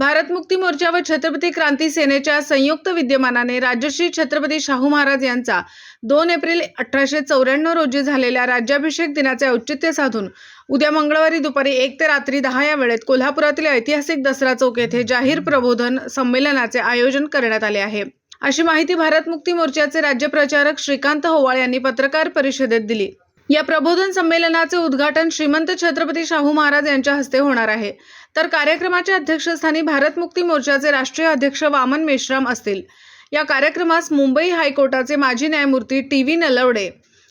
भारत मुक्ती मोर्चा व छत्रपती क्रांती सेनेच्या संयुक्त विद्यमानाने राजश्री छत्रपती शाहू महाराज यांचा दोन एप्रिल अठराशे चौऱ्याण्णव रोजी झालेल्या राज्याभिषेक दिनाचे औचित्य साधून उद्या मंगळवारी दुपारी एक ते रात्री दहा या वेळेत कोल्हापुरातील ऐतिहासिक दसरा चौक येथे जाहीर प्रबोधन संमेलनाचे आयोजन करण्यात आले आहे. अशी माहिती भारत मुक्ती मोर्चाचे राज्य प्रचारक श्रीकांत होवाळ यांनी पत्रकार परिषदेत दिली. या प्रबोधन संमेलनाचे उद्घाटन श्रीमंत छत्रपती शाहू महाराज यांच्या हस्ते होणार आहे. तर कार्यक्रमाच्या अध्यक्षस्थानी भारत मुक्ती मोर्चाचे राष्ट्रीय अध्यक्ष वामन मेश्राम असतील. या कार्यक्रमास मुंबई हायकोर्टाचे माजी न्यायमूर्ती टी व्ही नलवडे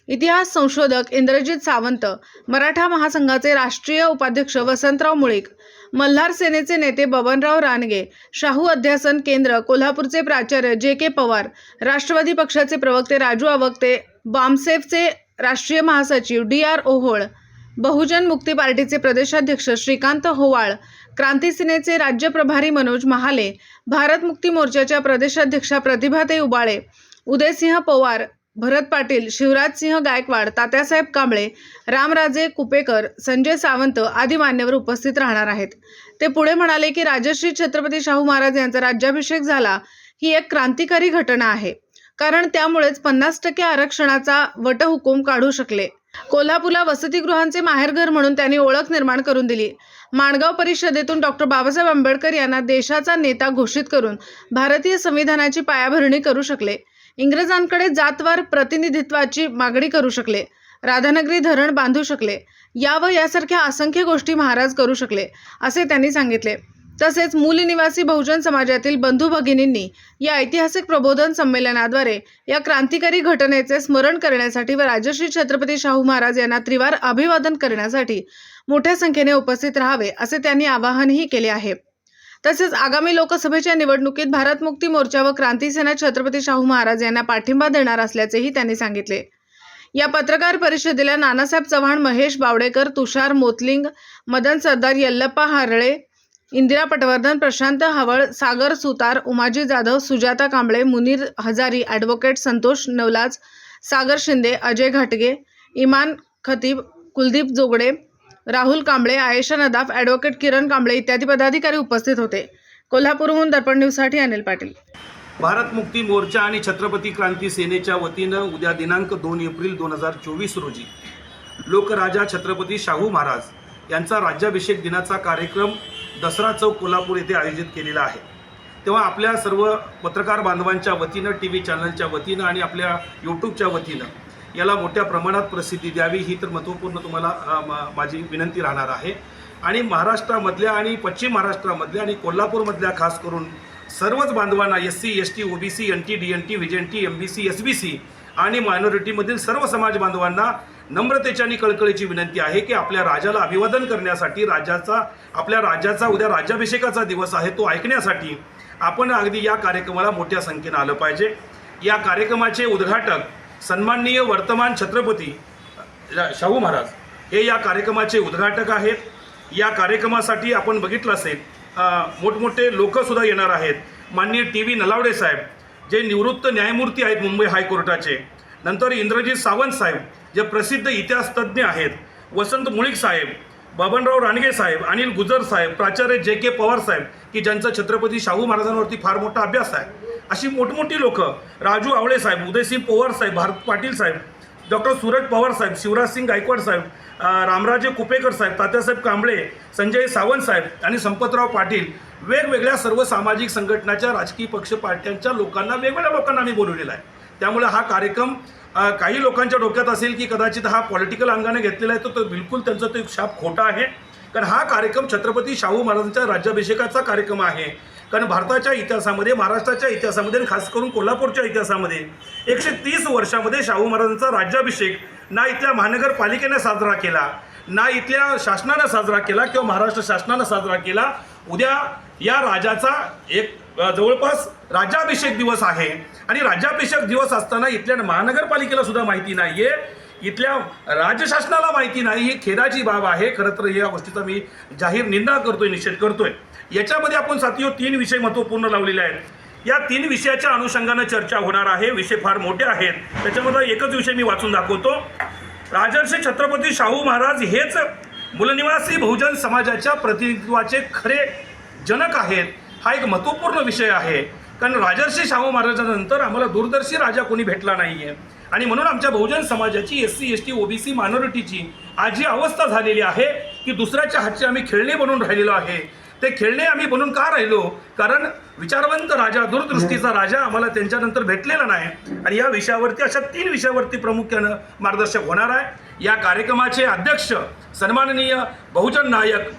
इतिहास संशोधक इंद्रजित सावंत मराठा महासंघाचे राष्ट्रीय उपाध्यक्ष वसंतराव मुळीक मल्हार सेनेचे नेते बबनराव रानगे शाहू अध्यासन केंद्र कोल्हापूरचे प्राचार्य जे के पवार राष्ट्रवादी पक्षाचे प्रवक्ते राजू अवक्ते बामसेफचे राष्ट्रीय महासचिव डी आर ओहोळ बहुजन मुक्ती पार्टीचे प्रदेशाध्यक्ष श्रीकांत होवाळ क्रांती सेनेचे राज्य प्रभारी मनोज महाले भारत मुक्ती मोर्चाच्या प्रदेशाध्यक्षा प्रतिभाताई उबाळे उदयसिंह पवार भरत पाटील शिवराजसिंह गायकवाड तात्यासाहेब कांबळे रामराजे कुपेकर संजय सावंत आदी मान्यवर उपस्थित राहणार आहेत. ते पुढे म्हणाले की राजश्री छत्रपती शाहू महाराज यांचा राज्याभिषेक झाला ही एक क्रांतिकारी घटना आहे. कारण त्यामुळेच पन्नास टक्के आरक्षणाचा वटहुकूम काढू शकले. कोल्हापूरला वसतिगृहांचे माहेरघर म्हणून त्यांनी ओळख निर्माण करून दिली. माणगाव परिषदेतून डॉक्टर बाबासाहेब आंबेडकर यांना देशाचा नेता घोषित करून भारतीय संविधानाची पायाभरणी करू शकले. इंग्रजांकडे जातवार प्रतिनिधित्वाची मागणी करू शकले. राधानगरी धरण बांधू शकले. या व यासारख्या असंख्य गोष्टी महाराज करू शकले असे त्यांनी सांगितले. तसेच मूल निवासी बहुजन समाजातील बंधू भगिनींनी या ऐतिहासिक प्रबोधन संमेलनाद्वारे या क्रांतिकारी घटनेचे स्मरण करण्यासाठी व राजश्री छत्रपती शाहू महाराज यांना त्रिवार अभिवादन करण्यासाठी मोठ्या संख्येने उपस्थित राहावे असे त्यांनी आवाहनही केले आहे. तसेच आगामी लोकसभेच्या निवडणुकीत भारत मुक्ती मोर्चा व क्रांती सेना छत्रपती शाहू महाराज यांना पाठिंबा देणार असल्याचेही त्यांनी सांगितले. या पत्रकार परिषदेला नानासाहेब चव्हाण महेश बावडेकर तुषार मोतलिंग मदन सरदार यल्लप्पा हारळे इंदिरा पटवर्धन प्रशांत हवळ सागर सुतार उमाजी जाधव सुजाता कांबळे मुनीर हजारी ॲडव्होकेट संतोष नवलाज सागर शिंदे अजय घाटगे इमान खतीब कुलदीप जोगडे राहुल कांबळे आयशा नदाफ ॲडव्होकेट किरण कांबळे इत्यादी पदाधिकारी उपस्थित होते. कोल्हापूरहून दर्पण न्यूजसाठी अनिल पाटील. भारत मुक्ती मोर्चा आणि छत्रपती क्रांती सेनेच्या वतीनं उद्या दिनांक दोन एप्रिल दोन हजार चोवीस रोजी लोकराजा छत्रपती शाहू महाराज यांचा राज्याभिषेक दिनाचा कार्यक्रम दसरा चौक कोल्हापूर येथे आयोजित केलेला आहे. तेव्हा आपल्या सर्व पत्रकार बांधवांच्या वतीनं टी व्ही चॅनलच्या वतीनं आणि आपल्या यूट्यूबच्या वतीनं याला मोठ्या प्रमाणात प्रसिद्धी द्यावी ही तर महत्त्वपूर्ण तुम्हाला माझी विनंती राहणार आहे. आणि महाराष्ट्रामधल्या आणि पश्चिम महाराष्ट्रामधल्या आणि कोल्हापूरमधल्या खास करून सर्वच बांधवांना S C S T OBC N T D N T V N T M B C S B C आणि मायनॉरिटीमधील सर्व समाज बांधवांना नम्रतेची आणि कळकळीची विनंती आहे की आपल्या राजाला अभिवादन करण्यासाठी राजाचा आपल्या राजाचा उद्या राज्याभिषेकाचा दिवस आहे तो ऐकण्यासाठी आपण अगदी या कार्यक्रमाला मोठ्या संख्येनं आलं पाहिजे. या कार्यक्रमाचे उद्घाटक सन्माननीय वर्तमान छत्रपती शाहू महाराज हे या कार्यक्रमाचे उद्घाटक आहेत. या कार्यक्रमासाठी आपण बघितलं असेल मोठमोठे लोकसुद्धा येणार आहेत. माननीय टी व्ही नलावडे साहेब जे निवृत्त न्यायमूर्ती आहेत मुंबई हायकोर्टाचे नंतर इंद्रजीत सावंत साहेब जे प्रसिद्ध इतिहासतज्ज्ञ आहेत वसंत मुळीक साहेब बाबनराव रानगे साहेब अनिल गुजर साहेब प्राचार्य जे के पवार साहेब की ज्यांचा छत्रपती शाहू महाराजांवरती फार मोठा अभ्यास आहे. अशी मोठमोठी लोक राजू आवळे साहेब उदयसिंह पवार साहेब भारत पाटील साहेब डॉक्टर सूरज पवार साहेब शिवराजसिंग गायकवाड साहेब रामराजे कुपेकर साहेब तात्यासाहेब कांबळे संजय सावंत साहेब आणि संपतराव पाटील वेगवेगळ्या सर्व सामाजिक संघटनाच्या राजकीय पक्ष पार्ट्यांच्या लोकांना वेगवेगळ्या लोकांना आम्ही बोलवलेला आहे. त्यामुळे हा कार्यक्रम काही लोकांच्या डोक्यात असेल की कदाचित हा पॉलिटिकल अंगाने घेतलेला आहे तर तो बिलकुल त्यांचा तो एक शाप खोटा आहे. कारण हा कार्यक्रम छत्रपती शाहू महाराजांच्या राज्याभिषेकाचा कार्यक्रम आहे. कारण भारताच्या इतिहासामध्ये महाराष्ट्राच्या इतिहासामध्ये आणि खास करून कोल्हापूरच्या इतिहासामध्ये एकशे तीस वर्षामध्ये शाहू महाराजांचा राज्याभिषेक ना इथल्या महानगरपालिकेने साजरा केला ना इथल्या शासनानं साजरा केला किंवा महाराष्ट्र शासनानं साजरा केला. उद्या या राजाचा एक जवळपास राज्याभिषेक दिवस आहे. आणि राज्याभिषेक दिवस असताना इथल्या महानगरपालिकेला सुद्धा माहिती आहे इथल्या राज्यशासनाला माहिती नाही. ही खेदाची बाब आहे. खरं तर या गोष्टीचा मी जाहीर निंदा करतोय निषेध करतोय. याच्यामध्ये आपण साथीओ तीन विषय महत्त्वपूर्ण लावलेले आहेत. या तीन विषयाच्या अनुषंगानं चर्चा होणार आहे. विषय फार मोठे आहेत. त्याच्यामध्ये एकच विषय मी वाचून दाखवतो. राजर्षी छत्रपती शाहू महाराज हेच मूलनिवासी बहुजन समाजाच्या प्रतिनिधित्वाचे खरे जनक आहेत. हा एक महत्त्वपूर्ण विषय आहे. कारण राजर्षी शाहू महाराजानंतर आम्हाला दूरदर्शी राजा कोणी भेटला नाही आहे आणि म्हणून आमच्या बहुजन समाजाची S C S T OBC मायनॉरिटीची आज जी अवस्था झालेली आहे की दुसऱ्याच्या हातचे आम्ही खेळणे बनून राहिलेलो आहे. ते खेळणे आम्ही बनून का राहिलो? कारण विचारवंत राजा दूरदृष्टीचा राजा आम्हाला त्यांच्यानंतर भेटलेला नाही. आणि या विषयावरती अशा तीन विषयावरती प्रामुख्यानं मार्गदर्शक होणार आहे. या कार्यक्रमाचे अध्यक्ष सन्माननीय बहुजन नायक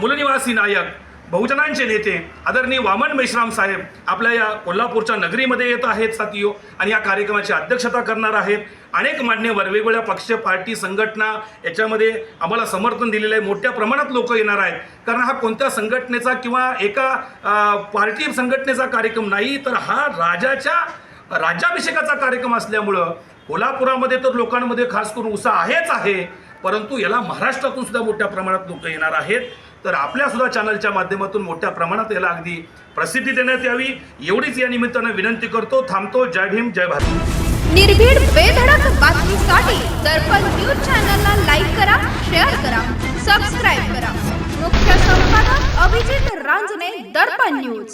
मूलनिवासी नायक बहुजनांचे नेते आदरणीय वामन मेश्राम साहेब आपल्या या कोल्हापूरच्या नगरीमध्ये येत आहेत साथियो आणि या कार्यक्रमाची अध्यक्षता करणार आहेत. अनेक मान्यवर वेगवेगळ्या पक्ष पार्टी संघटना याच्यामध्ये आम्हाला समर्थन दिलेलं आहे. मोठ्या प्रमाणात लोक येणार आहेत. कारण हा कोणत्या संघटनेचा किंवा एका पार्टी संघटनेचा कार्यक्रम नाही तर हा राजाच्या राज्याभिषेकाचा कार्यक्रम असल्यामुळं कोल्हापुरामध्ये तर लोकांमध्ये खास करून उत्साह आहेच आहे. परंतु याला महाराष्ट्रातून सुद्धा मोठ्या प्रमाणात लोक येणार आहेत. तर आपल्यासुद्धा चॅनलच्या माध्यमातून मोठ्या प्रमाणात याला अगदी प्रसिद्धी देण्यात यावी. एवढीच या निमित्तानं विनंती करतो. थांबतो. जय भीम जय भारत. निर्भीड बेधडक बातमीसाठी दर्पण न्यूज चॅनलला लाईक करा शेअर करा सबस्क्राईब करा. मुख्य संपादक अभिजित रांजणे दर्पण न्यूज.